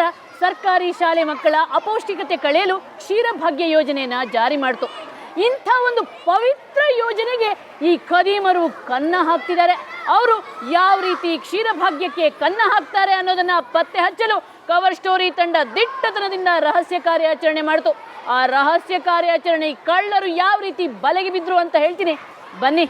ಸರ್ಕಾರ ಸರ್ಕಾರಿ ಶಾಲೆ ಮಕ್ಕಳ ಅಪೌಷ್ಟಿಕತೆ ಕಳೆಯಲು ಕ್ಷೀರಭಾಗ್ಯ ಯೋಜನೆಯನ್ನು ಜಾರಿ ಮಾಡಿತು. ಇಂಥ ಒಂದು ಪವಿತ್ರ ಯೋಜನೆಗೆ ಈ ಖದೀಮರು ಕನ್ನ ಹಾಕ್ತಿದ್ದಾರೆ. ಅವರು ಯಾವ ರೀತಿ ಕ್ಷೀರಭಾಗ್ಯಕ್ಕೆ ಕನ್ನ ಹಾಕ್ತಾರೆ ಅನ್ನೋದನ್ನ ಪತ್ತೆ ಹಚ್ಚಲು ಕವರ್ ಸ್ಟೋರಿ ತಂಡ ದಿಟ್ಟತನದಿಂದ ರಹಸ್ಯ ಕಾರ್ಯಾಚರಣೆ ಮಾಡಿತು. ಆ ರಹಸ್ಯ ಕಾರ್ಯಾಚರಣೆ ಕಳ್ಳರು ಯಾವ ರೀತಿ ಬಲೆಗೆ ಬಿದ್ರು ಅಂತ ಹೇಳ್ತೀನಿ. ಬನ್ನಿ.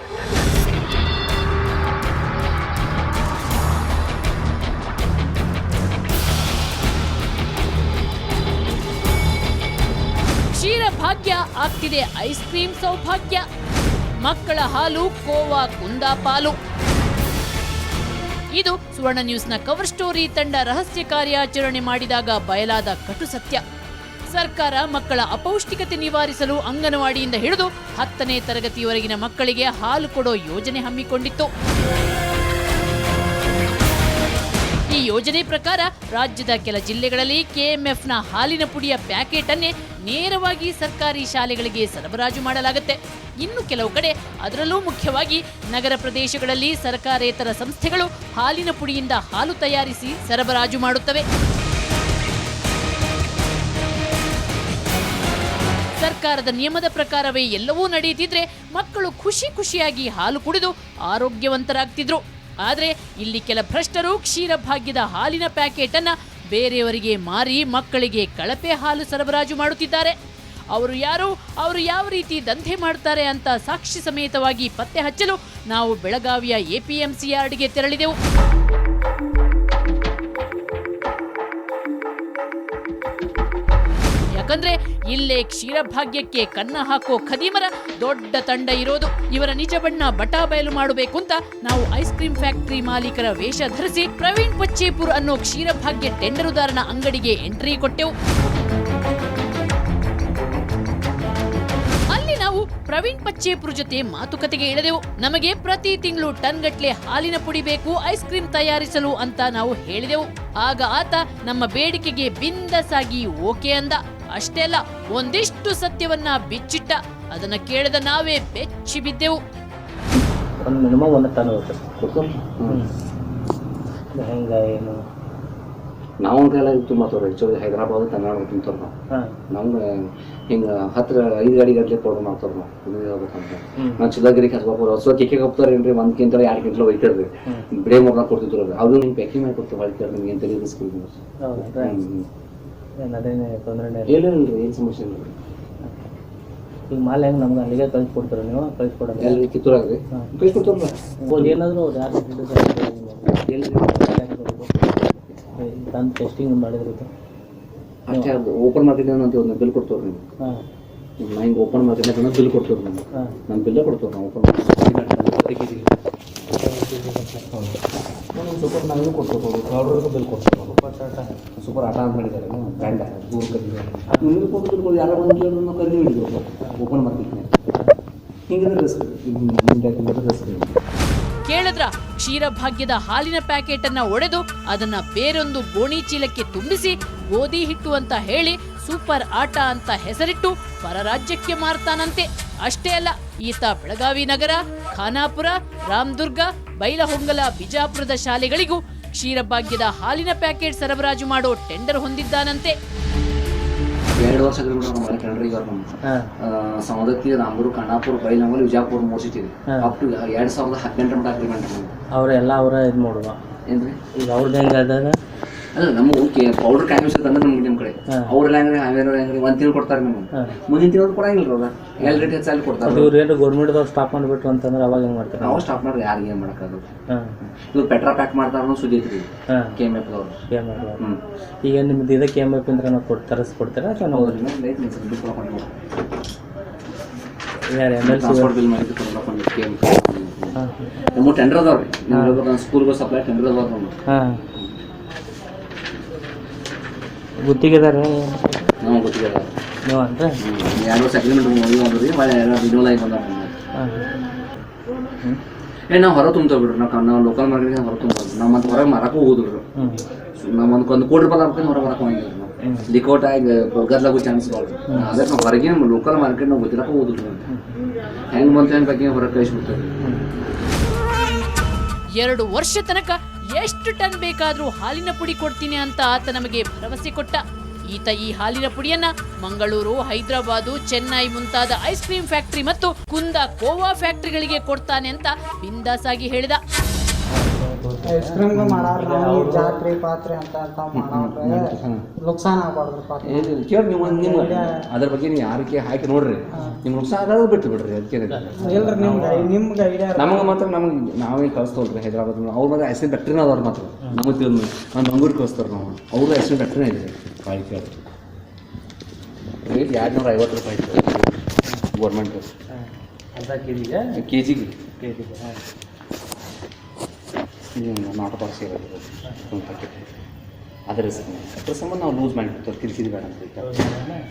ಕ್ಷೀರಭಾಗ್ಯ ಆಗ್ತಿದೆ. ಐಸ್ ಕ್ರೀಮ್ ಸೌಭಾಗ್ಯ. ಮಕ್ಕಳ ಹಾಲು, ಕೋವಾ ಕುಂದಾಪಾಲು ಇದು ಸುವರ್ಣ ನ್ಯೂಸ್ನ ಕವರ್ ಸ್ಟೋರಿ ತಂಡ ರಹಸ್ಯ ಕಾರ್ಯಾಚರಣೆ ಮಾಡಿದಾಗ ಬಯಲಾದ ಕಟು ಸತ್ಯ. ಸರ್ಕಾರ ಮಕ್ಕಳ ಅಪೌಷ್ಟಿಕತೆ ನಿವಾರಿಸಲು ಅಂಗನವಾಡಿಯಿಂದ ಹಿಡಿದು ಹತ್ತನೇ ತರಗತಿಯವರೆಗಿನ ಮಕ್ಕಳಿಗೆ ಹಾಲು ಕೊಡೋ ಯೋಜನೆ ಹಮ್ಮಿಕೊಂಡಿತ್ತು. ಈ ಯೋಜನೆ ಪ್ರಕಾರ ರಾಜ್ಯದ ಕೆಲ ಜಿಲ್ಲೆಗಳಲ್ಲಿ ಕೆಎಂಎಫ್ನ ಹಾಲಿನ ಪುಡಿಯ ಪ್ಯಾಕೆಟ್ ಅನ್ನೇ ನೇರವಾಗಿ ಸರ್ಕಾರಿ ಶಾಲೆಗಳಿಗೆ ಸರಬರಾಜು ಮಾಡಲಾಗುತ್ತೆ. ಇನ್ನು ಕೆಲವು ಕಡೆ ಅದರಲ್ಲೂ ಮುಖ್ಯವಾಗಿ ನಗರ ಪ್ರದೇಶಗಳಲ್ಲಿ ಸರ್ಕಾರೇತರ ಸಂಸ್ಥೆಗಳು ಹಾಲಿನ ಪುಡಿಯಿಂದ ಹಾಲು ತಯಾರಿಸಿ ಸರಬರಾಜು ಮಾಡುತ್ತವೆ. ಸರ್ಕಾರದ ನಿಯಮದ ಪ್ರಕಾರವೇ ಎಲ್ಲವೂ ನಡೆಯುತ್ತಿದ್ರೆ ಮಕ್ಕಳು ಖುಷಿ ಖುಷಿಯಾಗಿ ಹಾಲು ಕುಡಿದು ಆರೋಗ್ಯವಂತರಾಗ್ತಿದ್ರು. ಆದರೆ ಇಲ್ಲಿ ಕೆಲ ಭ್ರಷ್ಟರು ಕ್ಷೀರಭಾಗ್ಯದ ಹಾಲಿನ ಪ್ಯಾಕೆಟ್ ಅನ್ನ ಬೇರೆಯವರಿಗೆ ಮಾರಿ ಮಕ್ಕಳಿಗೆ ಕಳಪೆ ಹಾಲು ಸರಬರಾಜು ಮಾಡುತ್ತಿದ್ದಾರೆ. ಅವರು ಯಾರು? ಅವರು ಯಾವ ರೀತಿ ದಂಧೆ ಮಾಡ್ತಾರೆ ಅಂತ ಸಾಕ್ಷಿ ಸಮೇತವಾಗಿ ಪತ್ತೆ ಹಚ್ಚಲು ನಾವು ಬೆಳಗಾವಿಯ ಎಪಿಎಂಸಿ ಯಾರ್ಡ್ಗೆ ತೆರಳಿದೆವು. ಇಲ್ಲೇ ಕ್ಷೀರಭಾಗ್ಯಕ್ಕೆ ಕನ್ನ ಹಾಕೋ ಖದೀಮರ ದೊಡ್ಡ ತಂಡ ಇರೋದು. ಇವರ ನಿಜ ಬಣ್ಣ ಬಟಾ ಬಯಲು ಮಾಡಬೇಕು ಅಂತ ನಾವು ಐಸ್ ಕ್ರೀಮ್ ಫ್ಯಾಕ್ಟರಿ ಮಾಲೀಕರ ವೇಷ ಧರಿಸಿ ಪ್ರವೀಣ್ ಪಚ್ಚೇಪುರ್ ಅನ್ನೋ ಕ್ಷೀರಭಾಗ್ಯ ಟೆಂಡರುದಾರನ ಅಂಗಡಿಗೆ ಎಂಟ್ರಿ ಕೊಟ್ಟೆವು. ನಾವು ಪ್ರವೀಣ್ ಪಚ್ಚೇಪುರ್ ಜೊತೆ ಮಾತುಕತೆಗೆ ಇಳಿದೆವು. ನಮಗೆ ಪ್ರತಿ ತಿಂಗಳು ಟನ್ ಗಟ್ಲೆ ಹಾಲಿನ ಪುಡಿ ಬೇಕು, ಐಸ್ ಕ್ರೀಮ್ ತಯಾರಿಸಲು ಅಂತ ನಾವು ಹೇಳಿದೆವು. ಆಗ ಆತ ನಮ್ಮ ಬೇಡಿಕೆಗೆ ಬಿಂದಸಾಗಿ ಓಕೆ ಅಂದ. ಅಷ್ಟೇ ಅಲ್ಲ ಒಂದಿಷ್ಟು ಸತ್ಯವನ್ನ ಬಿಚ್ಚಿಟ್ಟ ಅದನ್ನ ಕೇಳಿದ ನಾವೇ ಬೆಚ್ಚಿ ಬಿದ್ದೆವು. ಒಂದು ಮಿನಿಮಮ್ ಒಂದು ಟನ್ ಕೊಡ್ತಾರೆ ಹೆಂಗೆ ಏನು? ನಾವು ಎಲ್ಲ ತುಂಬ ತೋರ ಹೆಚ್ಚು ಹೈದರಾಬಾದ್ ಕರ್ನಾಟಕ ತುಂಬ ನಾವು ಹಾಂ. ನಮ್ಗೆ ಹಿಂಗೆ ಹತ್ರ ಐದು ಗಾಡಿ ಗಟ್ಲೆ ಪೌಡರ್ ಮಾಡ್ತಾರೆ ನಾವು ಇದು ಹೇಳ್ಬೇಕಂತ. ನಾವು ಚಿಲ್ಲಗಿರಿ ಹಚ್ಬೇಕು ಹೊಸ ಕೇಕೆ ಹೋಗ್ತಾರೆ ಏನ್ರಿ? ಒಂದು ಕ್ವಿಂಟಲ್ ಎರಡು ಕ್ವಿಂಟಲ್ ಒಯ್ತಾರೆ ರೀ ಬ್ರೇಮ್ ಮೂರ್ನಾಗ ಕೊಡ್ತಿದ್ರು ಅದು ನಿಮ್ಗೆ ಪ್ಯಾಕಿಂಗ್ ಮಾಡಿ ಕೊಡ್ತೀವಿ ಹೊಳಿತಾರೆ ನಿಮ್ಗೆ ಸ್ಕೂಲ್ ಹೌದಾ ಏನು ಅದೇನೇ ತೊಂದರೆ ಏನಿಲ್ಲ ಏನು ಸಮಸ್ಯೆ ಇಲ್ಲ ಈಗ ಮಾಲ್ ಹೆಂಗೆ ನಮ್ಗೆ ಅಲ್ಲಿಗೆ ಕಳ್ಸಿ ಕೊಡ್ತೀರ ನೀವು ಕಳ್ಸಿ ಎಲ್ಲಿ ಏನಾದರೂ ಅವ್ರು ಯಾರು ತಂದು ಟೆಸ್ಟಿಂಗ್ ಮಾಡಿದ್ರು ಅಷ್ಟೇ ಅದು ಓಪನ್ ಮಾರ್ಕೆಟ್ ಅಂತ ಒಂದು ಬಿಲ್ ಕೊಡ್ತೇವೆ ನೀವು ಹಾಂ. ನಾ ಹಿಂಗೆ ಓಪನ್ ಮಾರ್ಕೆಟ್ ಅಂತ ಬಿಲ್ ಕೊಡ್ತೇವೆ ನಮ್ಗೆ. ಹಾಂ. ನಮ್ಮ ಬಿಲ್ಲೇ ಕೊಡ್ತೇವೆ ನಾವು ಓಪನ್ ಸೂಪರ್ ನಾವು ಕೊಡ್ತೇವೆ ಪೌಡರ್ಗೂ ಬಿಲ್ ಕೊಡ್ತೇವೆ ಸೂಪರ್ ಆಟ ಅಂತ ಮಾಡಿದ್ದಾರೆ. ಬ್ರ್ಯಾಂಡ್ ದೂರ ಕದಿದ್ದಾರೆ ನಿಮಗೆ ಕೊಟ್ಟು ಬಿಲ್ ಕೊಡಿ ಯಾರೋ ಒಂದು ಕೇಳೋದನ್ನು ಕದ್ದು ಹಿಡಿದು ಓಪನ್ ಮಾಡ್ತೀನಿ. ಹಿಂಗಿದ್ರೆ ರಿಸ್ಕ್ ರಿಸ್ಕ್ ಕೇಳಿದ್ರ? ಕ್ಷೀರಭಾಗ್ಯದ ಹಾಲಿನ ಪ್ಯಾಕೆಟ್ ಅನ್ನ ಒಡೆದು ಅದನ್ನ ಬೇರೊಂದು ಗೋಣಿ ಚೀಲಕ್ಕೆ ತುಂಬಿಸಿ ಗೋಧಿ ಹಿಟ್ಟು ಅಂತ ಹೇಳಿ ಸೂಪರ್ ಆಟ ಅಂತ ಹೆಸರಿಟ್ಟು ಪರರಾಜ್ಯಕ್ಕೆ ಮಾರ್ತಾನಂತೆ. ಅಷ್ಟೇ ಅಲ್ಲ, ಈತ ಬೆಳಗಾವಿ ನಗರ ಖಾನಾಪುರ ರಾಮದುರ್ಗ ಬೈಲಹೊಂಗಲ ಬಿಜಾಪುರದ ಶಾಲೆಗಳಿಗೂ ಕ್ಷೀರಭಾಗ್ಯದ ಹಾಲಿನ ಪ್ಯಾಕೆಟ್ ಸರಬರಾಜು ಮಾಡೋ ಟೆಂಡರ್ ಹೊಂದಿದ್ದಾನಂತೆ. ಎರಡು ವರ್ಷಗಳ ಆಗಿರ್ಬಿಟ್ಟು ನಮ್ಮ ಹಾಂ. ಸವದತ್ತಿ ರಾಮದುರ್ಗ ಖಾನಾಪುರ ಬೈಲಂಗಲ್ ವಿಜಾಪುರ ಮೂರು ಸಿಟಿ ಇದೆ. ಅಪ್ ಟು ಎರಡು ಸಾವಿರದ ಹದಿನೆಂಟರ ಮಟ್ಟ ಅಗ್ರಿಮೆಂಟ್ ಅವರೆಲ್ಲ ಅವರ ಇದು ಮಾಡುವ. ಏನ್ರಿ? ಈಗ ಅವ್ರದ್ದು ಹೆಂಗೆ ಅದ ಅಲ್ಲ ನಮ್ಮ ಓಕೆ ಪೌಡರ್ ಕ್ಯಾಮಿಸ್ ಅಂದ್ರೆ ನಮ್ಗೆ ನಿಮ್ಮ ಕಡೆ. ಅವ್ರ ಅವ್ರೆಲ್ಲ ಹೆಂಗ್ರಿ ಆಮೇಲೆ ಹೆಂಗ್ರಿ ಒಂದು ತಿಂಗಳು ಕೊಡ್ತಾರೆ ನಿಮ್ಗೆ. ಮುಂದಿನ ತಿಂಗಳು ಕೊಡಂಗಿಲ್ಲ ಅವ್ರ. ಎಲ್ ರೇಟ್ ಹೆಚ್ಚಲ್ಲಿ ಕೊಡ್ತಾರೆ ಇವ್ರು ಏನು ಗೌರ್ಮೆಂಟ್ದವ್ರು ಸ್ಟಾಪ್ ಮಾಡಿಬಿಟ್ರು ಅಂತಂದ್ರೆ ಅವಾಗ ಏನು ಮಾಡ್ತಾರೆ? ನಾವು ಸ್ಟಾಪ್ ಮಾಡಿದ್ರೆ ಯಾರಿಗೆ ಏನು ಮಾಡೋಕ್ಕಾಗಲ್ಲ. ಇದು ಇವ್ರು ಪೆಟ್ರಾ ಪ್ಯಾಕ್ ಮಾಡ್ತಾರ ಅನ್ನೋ ಸುದ್ದಿ ಐತ್ರಿ. ಕೆ ಎಂ ಎಫ್ ದವ್ರು. ಕೆ ಎಂ ಎಫ್ ಹ್ಞೂ ಈಗ ನಿಮ್ದು ಇದಕ್ಕೆ ಎಂ ಎಫ್ ಅಂದ್ರೆ ನಾವು ಕೊಟ್ಟು ತರಿಸ್ಕೊಡ್ತೀರಾ ಅಥವಾ ನಾವು ಯಾರು ಎಂ ಎಲ್ ಟ್ರಾನ್ಸ್ಪೋರ್ಟ್ ಬಿಲ್ ಮಾಡಿದ್ರು ಕೆ ಎಂ ಎಫ್ ನಮ್ಮ ಟೆಂಡರ್ ಅದಾವ್ರಿ. ಸ್ಕೂಲ್ಗೆ ಸಪ್ಲೈ ಟೆಂಡರ್ ಅದಾವ್ರಿ ಹಾಂ. ಗುತ್ತಿಗೆದಾರ ನಾವು ಗೊತ್ತಿಲ್ಲ ನೀವು ಅಂದ್ರೆ? ಎರಡು ವರ್ಷ ಅಗ್ರಿಮೆಂಟ್ ಮುಗಿದು ಬಂದ್ರಿ ಮಳೆ ಎಲ್ಲ ರಿನ್ಯೂಲ್ ಆಗಿ ಬಂದ ಏ ನಾವು ಹೊರ ತುಂಬ್ತೇವೆ ಬಿಡ್ರಿ ನಾವು ನಾವು ಲೋಕಲ್ ಮಾರ್ಕೆಟ್ಗೆ ಹೊರ ತುಂಬ ನಮ್ಮ ಮತ್ತೆ ಹೊರಗೆ ಮಾರಕ್ಕೂ ಹ್ಞೂ ನಮ್ಮ ಒಂದು ಒಂದು ಕೋಟಿ ರೂಪಾಯಿ ಹೊರಗೆ ಬರಕ್ಕೆ ಹೋಗಿಲ್ಲ ನಾವು. ಲಿಕೋಟ್ ಆಗಿ ಗದ್ಲಾಗೋ ಚಾನ್ಸ್ ಬಾಳ್ರಿ ಅದೇ ನಾವು ಹೊರಗೆ ಲೋಕಲ್ ಮಾರ್ಕೆಟ್ ನಾವು ಗೊತ್ತಿರಕ್ಕೆ ಹೆಂಗೆ ಬಂತು ಹೆಂಗೆ ಬಗ್ಗೆ ಹೊರಗೆ ಕಳಿಸ್ಬಿಡ್ತೇವೆ ಎರಡು ವರ್ಷ ತನಕ ಎಷ್ಟು ಟನ್ ಬೇಕಾದರೂ ಹಾಲಿನ ಪುಡಿ ಕೊಡ್ತೀನಿ ಅಂತ ಆತ ನಮಗೆ ಭರವಸೆ ಕೊಟ್ಟ. ಈತ ಈ ಹಾಲಿನ ಪುಡಿಯನ್ನ ಮಂಗಳೂರು, ಹೈದರಾಬಾದ್, ಚೆನ್ನೈ ಮುಂತಾದ ಐಸ್ ಕ್ರೀಮ್ ಫ್ಯಾಕ್ಟರಿ ಮತ್ತು ಕುಂದ ಕೋವಾ ಫ್ಯಾಕ್ಟರಿಗಳಿಗೆ ಕೊಡ್ತಾನೆ ಅಂತ ಬಿಂದಾಸಾಗಿ ಹೇಳಿದ. ಐಸ್ ಕ್ರೀಮ್ಗಳು ಮಾಡಾರ ಜಾತ್ರೆ ಪಾತ್ರೆ ಅಂತ ಅಂತ ಮಾಡಾವ್ರೆ ನುಕ್ಸಾನ ಆಗ್ಬಾರ್ದು ಪಾತ್ರೆ. ಏನಿಲ್ಲ ಕೇಳಿ ನೀವು ಒಂದು ನಿಮ್ಮ ಅದ್ರ ಬಗ್ಗೆ ನೀವು ಯಾರಕ್ಕೆ ಹಾಕಿ ನೋಡ್ರಿ. ನಿಮ್ಗೆ ನುಕ್ಸಾನ ಆಗೋದು ಬಿಟ್ಟು ಬಿಡ್ರಿ ಅದಕ್ಕೆ ಇಲ್ರಿ ನಿಮ್ಗೆ ನಿಮ್ಗೆ ಐಡಿಯಾ ನಮಗೆ ಮಾತ್ರ ನಮಗೆ ನಾವೇ ಕಳಿಸ್ತೋಲ್ರಿ ಹೈದರಾಬಾದ್ ಅವ್ರ ಮಾತ್ರ ಐಸ್ ಕ್ರೀಮ್ ಫ್ಯಾಕ್ಟ್ರಿನ ಅದಾರ ಮಾತ್ರ. ನಮಗೆ ತಿಳಿದು ನಾವು ಮಂಗೂರು ಕಳಿಸ್ತಾರೆ ನಾವು. ಅವ್ರದ್ದು ಐಸ್ ಕ್ರೀಮ್ ಫ್ಯಾಕ್ಟ್ರಿನ ಇದೆ. ಕಾಯಿ ಕೇಳಿ. ರೇಟ್ ಎರಡು ನೂರ ಐವತ್ತು ರೂಪಾಯಿ ಗೌರ್ಮೆಂಟ್ ಅರ್ಧ ಕೆ ಜಿಗೆ ಕೆ ಜಿಗೆ ಕೆ ಜಿಗೆ ಹಾಂ. ಇದು ನಾಟ್ ಪಾಸ್ ಇರೋದು ಒಂದು ಪ್ಯಾಕೆಟ್ ಅದ್ರ ಅದ್ರ ಸಂಬಂಧ ನಾವು ಲೂಸ್ ಮಾಡಿಬಿಡ್ತಾರೆ ತಿಳಿಸಿದ್ವಿ ಬೇಡ ಅಂತ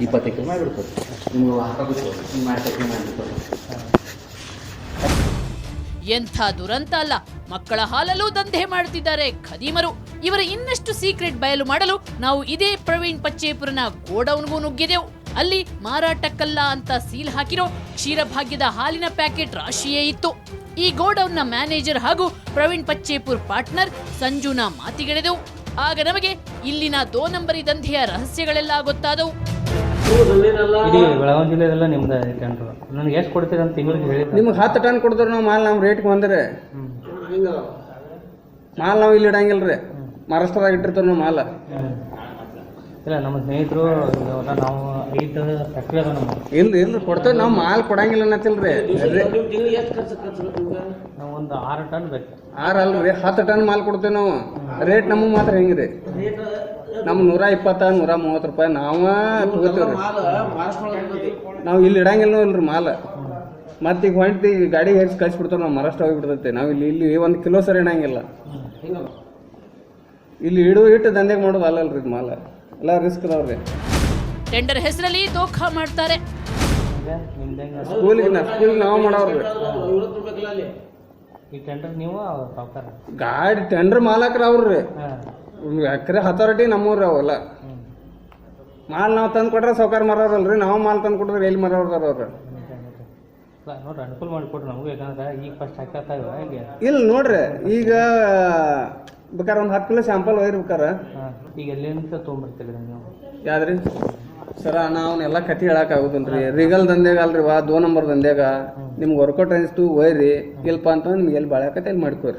ಇಪ್ಪತ್ತು ಎಕರೆ ಮಾಡಿಬಿಡ್ತಾರೆ ನಿಮ್ಗೆ ಹಾಕೋದು ಹಿಂಗೆ ಮಾಡಿ ಮಾಡಿಬಿಡ್ತಾರೆ ಎಂಥ ದುರಂತ ಅಲ್ಲ. ಮಕ್ಕಳ ಹಾಲಲ್ಲೂ ದಂಧೆ ಮಾಡುತ್ತಿದ್ದಾರೆ ಖದೀಮರು. ಇವರ ಇನ್ನಷ್ಟು ಸೀಕ್ರೆಟ್ ಬಯಲು ಮಾಡಲು ನಾವು ಇದೇ ಪ್ರವೀಣ್ ಪಚ್ಚೇಪುರನ ಗೋಡೌನ್ಗೂ ನುಗ್ಗಿದೆವು. ಅಲ್ಲಿ ಮಾರಾಟಕ್ಕಲ್ಲ ಅಂತ ಸೀಲ್ ಹಾಕಿರೋ ಕ್ಷೀರಭಾಗ್ಯದ ಹಾಲಿನ ಪ್ಯಾಕೆಟ್ ರಾಶಿಯೇ ಇತ್ತು. ಈ ಗೋಡೌನ್ನ ಮ್ಯಾನೇಜರ್ ಹಾಗೂ ಪ್ರವೀಣ್ ಪಚ್ಚೇಪುರ್ ಪಾರ್ಟ್ನರ್ ಸಂಜುನ ಮಾತಿಗೆಳೆದೆವು. ಆಗ ನಮಗೆ ಇಲ್ಲಿನ ದೋ ನಂಬರಿ ದಂಧೆಯ ರಹಸ್ಯಗಳೆಲ್ಲ ಗೊತ್ತಾದವು. ಇಡೀ ಬೆಳಗಾವಿ ಜಿಲ್ಲೆಯಲ್ಲ ನಿಮ್ದು ಟೆಂಡ್ರು ನನಗೆ ಎಷ್ಟು ಕೊಡ್ತೀರ ಅಂತ ತಿಂಗಳಿಗೆ ಹೇಳಿ ನಿಮ್ಗೆ ಹತ್ತು ಟನ್ ಕೊಡ್ತಾರೆ ನಾವು ಮಾಲ್ ನಾವು ರೇಟ್ಗೆ ಬಂದರೆ. ಮಾಲ್ ನಾವು ಇಲ್ಲಿ ಇಡಂಗಿಲ್ಲ ರೀ ಮಹಾರಾಷ್ಟ್ರದಾಗ ಇಟ್ಟಿರ್ತಾರೆ ನಾವು ಮಾಲ್. ಇಲ್ಲ ನಮ್ಮ ಸ್ನೇಹಿತರು ನಾವು ಐದು ಫ್ಯಾಕ್ಟ್ರಿ ಅದ ನಮ್ಮ ಇಲ್ರಿ ಇಲ್ಲ ಕೊಡ್ತೇವೆ ನಾವು ಮಾಲ್ ಕೊಡಂಗಿಲ್ಲ ಅನ್ನತ್ತಿಲ್ರಿ. ನಾವು ಒಂದು ಆರು ಟನ್ ಬೇಕು. ಆರು ಅಲ್ರಿ ಹತ್ತು ಟನ್ ಮಾಲ್ ಕೊಡ್ತೇವೆ ನಾವು. ರೇಟ್ ನಮಗೆ ಮಾತ್ರ ಹೆಂಗ್ರಿ? ನಮ್ಮ ನೂರ ಇಪ್ಪತ್ತ ನೂರ ಮೂವತ್ತು ರೂಪಾಯಿ ನಾವ ತಗೋತೀವ್ರಿ. ನಾವು ಇಲ್ಲಿ ಇಡಂಗಿಲ್ಲ ಇಲ್ರಿ ಮಾಲ್. ಮತ್ತೆ ಈಗ ಹೊಂಟಿ ಗಾಡಿ ಹೆಚ್ಚು ಕಳ್ಸಿಬಿಡ್ತಾವೆ ನಾವು ಮಹಾರಾಷ್ಟ್ರ ಹೋಗಿಬಿಡ್ತೈತೆ. ನಾವು ಇಲ್ಲಿ ಇಲ್ಲಿ ಒಂದು ಕಿಲೋ ಸರಿ ಇಡಂಗಿಲ್ಲ. ಇಲ್ಲಿ ಇಡು ಇಟ್ಟು ದಂಧೆಗೆ ಮಾಡೋದು ಅಲ್ಲಲ್ರಿ ಮಾಲ್. ಎಲ್ಲ ರಿಸ್ಕ್ ಅದಾವ್ರಿ. ಟೆಂಡರ್ ಹೆಸರಲ್ಲಿ ದೋಖಾ ಮಾಡ್ತಾರೆ. ಸ್ಕೂಲಿಗೆ ನಾ ಸ್ಕೂಲಿಗೆ ನಾವು ಮಾಡವ್ರಿ. ಈ ಟೆಂಡರ್ ನೀವು ಸಾವ್ಕಾರ ಗಾಡಿ ಟೆಂಡರ್ ಮಾಲಕ್ರ ಅವ್ರಿ ಎಕರೆ ಅಥಾರಿಟಿ ನಮ್ಮೂರ ಅವೆಲ್ಲ ಮಾಲ್ ನಾವು ತಂದು ಕೊಟ್ರೆ ಸೌಕಾರ ಮರವ್ರಲ್ರಿ ನಾವು ಮಾಲ್ ತಂದು ಕೊಟ್ರೆ ಎಲ್ಲಿ ಮರವ್ರದಾರ ಅವ್ರು ನೋಡ್ರಿ ಅನುಕೂಲ ಮಾಡಿಕೊಡ್ರಿ ನಮಗೂ ಯಾಕಂದ್ರೆ ಈಗ ಫಸ್ಟ್ ಹಾಕತ್ತಾಗ ಇಲ್ಲ ನೋಡ್ರಿ ಈಗ ಬೇಕಾರೆ ಒಂದು ಹತ್ತು ಕಿಲೋ ಸ್ಯಾಂಪಲ್ ಒಯ್ರಿ ಬೇಕಾರ. ಈಗ ಎಲ್ಲಿಂದ ತೊಗೊಂಬರ್ತೀರಿ ನೀವು? ಯಾವ್ದ್ರಿ? ಸರ ನಾವನ್ನೆಲ್ಲ ಕತಿ ಹೇಳಕ್ ಆಗುದಿಲ್ರಿ ರಿಗಲ್ ದಂಧ್ಯಾಗ ಅಲ್ರಿ ವಾ ದೋ ನಂಬರ್ ದಂಧೆಗ ನಿಮ್ಗೆ ವರ್ಕೌಟ್ ಅನಿಸ್ತು ಒಯ್ರಿ ಇಲ್ಪ ಅಂತ ನಿಮ್ಗೆ ಎಲ್ಲಿ ಬಾಳಕತ್ತೆ ಅಲ್ಲಿ ಮಾಡ್ಕೋರಿ.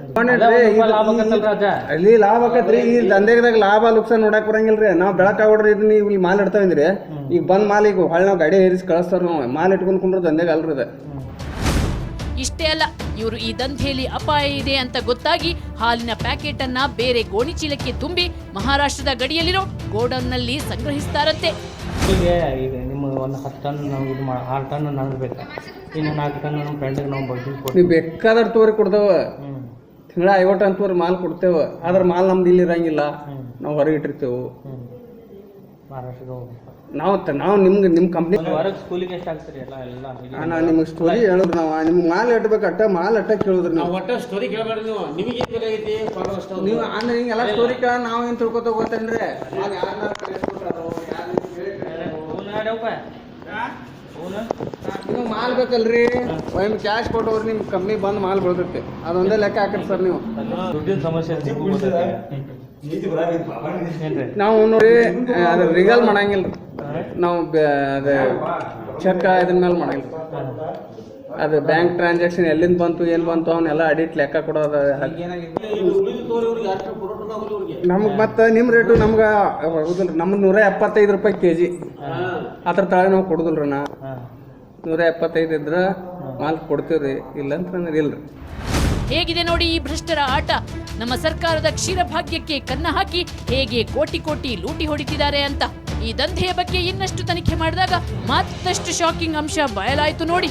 ಅಲ್ಲಿ ಲಾಭ ಆಕತ್ರಿ ಈ ದಂಧೆಗದಾಗ ಲಾಭ ಲುಕ್ಸಾನ್ ನೋಡಕ್ ಬರಂಗಿಲ್ರಿ. ನಾವು ಹೊಡ್ರಿ ಇದನ್ನ ನೀವು ಇಲ್ಲಿ ಮಾಲ್ ಇಡ್ತಾವಂದ್ರಿ ಈಗ ಬಂದ್ ಮಾಲ್ ಈಗ ಹೊಳ್ಳಿ ನಾವು ಗಾಡಿ ಏರಿಸಿ ಕಳಿಸ್ತಾರ ನಾವು. ಮಾಲ್ ಇಟ್ಕೊಂಡ್ ಕುಂಡ್ರ ದಂಧೆಗ ಅಲ್ರಿ ಇದು ಇಷ್ಟೇ ಅಲ್ಲ ಇವರು ಈ ದಂಧೆಯಲ್ಲಿ ಅಪಾಯ ಇದೆ ಅಂತ ಗೊತ್ತಾಗಿ ಹಾಲಿನ ಪ್ಯಾಕೆಟ್ ಅನ್ನ ಬೇರೆ ಗೋಣಿಚೀಲಕ್ಕೆ ತುಂಬಿ ಮಹಾರಾಷ್ಟ್ರದ ಗಡಿಯಲ್ಲಿರೋ ಗೋಡೌನ್ನಲ್ಲಿ ಸಂಗ್ರಹಿಸ್ತಾರಂತೆ. ಈಗ ಈಗ ನಿಮ್ಮ ಒಂದು ಹತ್ತು ಟನ್ ನಾವು ಇದು ಮಾಡಿ ಆರು ಟನ್ ನನಗೆ ಬೇಕು? ಇನ್ನು ನಾಲ್ಕು ಟನ್ ನಮ್ಮ ಫ್ರೆಂಡಿಗೆ ನಾವು ಕೊಡ್ತೀವಿ. ನೀವು ಬೇಕಾದ್ರ ತೋರಿ ಕೊಡ್ತೇವ ತಿಂಗಳ ಐವತ್ತು ಅಂತವ್ರಿ ಮಾಲ್ ಕೊಡ್ತೇವ. ಆದ್ರೆ ಮಾಲ್ ನಮ್ದು ಇಲ್ಲಿ ಇರಂಗಿಲ್ಲ. ನಾವು ಹೊರಗೆ ಇಟ್ಟಿರ್ತೇವೆ. ಹೋಗ್ಬೇಕು ನಾವು ತ- ನಾವು ನಿಮ್ಗೆ ನಿಮ್ಮ ಕಂಪ್ನಿ ಒಂದು ಹೊರಗೆ ಸ್ಕೂಲಿಗೆ ಎಷ್ಟು ಆಗ್ತೀರಿ ಎಲ್ಲ ಎಲ್ಲ ನಾನು ನಿಮ್ಗೆ ಸ್ಟೋರಿ ಹೇಳಿದ್ರು ನಾವು ನಿಮ್ಗೆ ಮಾಲ್ ಇಟ್ಬೇಕು ಅಟ್ಟ ಮಾಲ್ ಅಟ್ಟ ಕೇಳುದ್ರ ನಾವು. ಒಟ್ಟ ಸ್ಟೋರಿ ಕೇಳಬೇಡ್ರಿ ನೀವು. ನಿಮಗೆ ಏನ್ ಬೇಕಾಗೈತಿ ಫಾಲೋವರ್ಸ್ ನೀವು ಅಂದ್ರೆ ಹಿಂಗೆಲ್ಲ ಸ್ಟೋರಿ ಕೇಳ ನಾವು ಏನು ತಿಳ್ಕೊತ ಗೊತ್ತೇನ್ರಿ ಮಾಲ್ ನೀವು ಕಳಿಸ್ಕೊಟ್ರಾರೋ, ಯಾರ್ನ ಕೇಳಿದ್ರಿ. ಹೂನ ಯಾವ್ದಪ್ಪ? ಹೂನ? ನಿಮ್ಗೆ ಮಾಲ್ ಬೇಕಲ್ರಿ? ಒಮ್ಮೆ ಕ್ಯಾಶ್ ಕೊಟ್ಟವ್ರು ನಿಮ್ಮ ಕಂಪ್ನಿ ಬಂದು ಮಾಲ್ ಬೆಳ್ದೈತಿ ಅದೊಂದೇ ಲೆಕ್ಕ ಹಾಕಿರಿ ಸರ್ ನೀವು. ದುಡ್ಡಿನ ಸಮಸ್ಯೆ ನಿಮಗೂ ಗೊತ್ತೈತೆ. ಏನ್ರಿ? ನಾವು ನೋಡಿ ಅದು ರಿಗಲ್ ಮಾಡಂಗಿಲ್ಲ ನಾವು ಅದೇ ಚೆಕ್ ಇದ್ರ ಮೇಲೆ ಮಾಡಿಲ್ಲ ಅದು ಬ್ಯಾಂಕ್ ಟ್ರಾನ್ಸಾಕ್ಷನ್ ಎಲ್ಲಿಂದ ಬಂತು ಏನು ಬಂತು ಅವನ್ನೆಲ್ಲ ಅಡಿಟ್ ಲೆಕ್ಕ ಕೊಡೋದು ನಮ್ಗೆ ಮತ್ತೆ ನಿಮ್ಮ ರೇಟು ನಮ್ಗೆ ನಮ್ಮ ನಮ್ಗೆ ನೂರ ಎಪ್ಪತ್ತೈದು ರೂಪಾಯಿ ಕೆ ಜಿ ಅದ್ರ ತಾಳೆ ನಾವು ಕೊಡುದಿಲ್ರಿ ನಾ. ನೂರ ಎಪ್ಪತ್ತೈದು ಇದ್ರೆ ಮಾಲ್ ಕೊಡ್ತೀವ್ರಿ ಇಲ್ಲ ಅಂತಂದ್ರೆ ಇಲ್ರಿ. ಹೇಗಿದೆ ನೋಡಿ ಈ ಭ್ರಷ್ಟರ ಆಟ? ನಮ್ಮ ಸರ್ಕಾರದ ಕ್ಷೀರಭಾಗ್ಯಕ್ಕೆ ಕನ್ನ ಹಾಕಿ ಹೇಗೆ ಕೋಟಿ ಕೋಟಿ ಲೂಟಿ ಹೊಡಿತಿದ್ದಾರೆ ಅಂತ. ಈ ದಂಧೆಯ ಬಗ್ಗೆ ಇನ್ನಷ್ಟು ತನಿಖೆ ಮಾಡಿದಾಗ ಮತ್ತಷ್ಟು ಶಾಕಿಂಗ್ ಅಂಶ ಬಯಲಾಯಿತು ನೋಡಿ.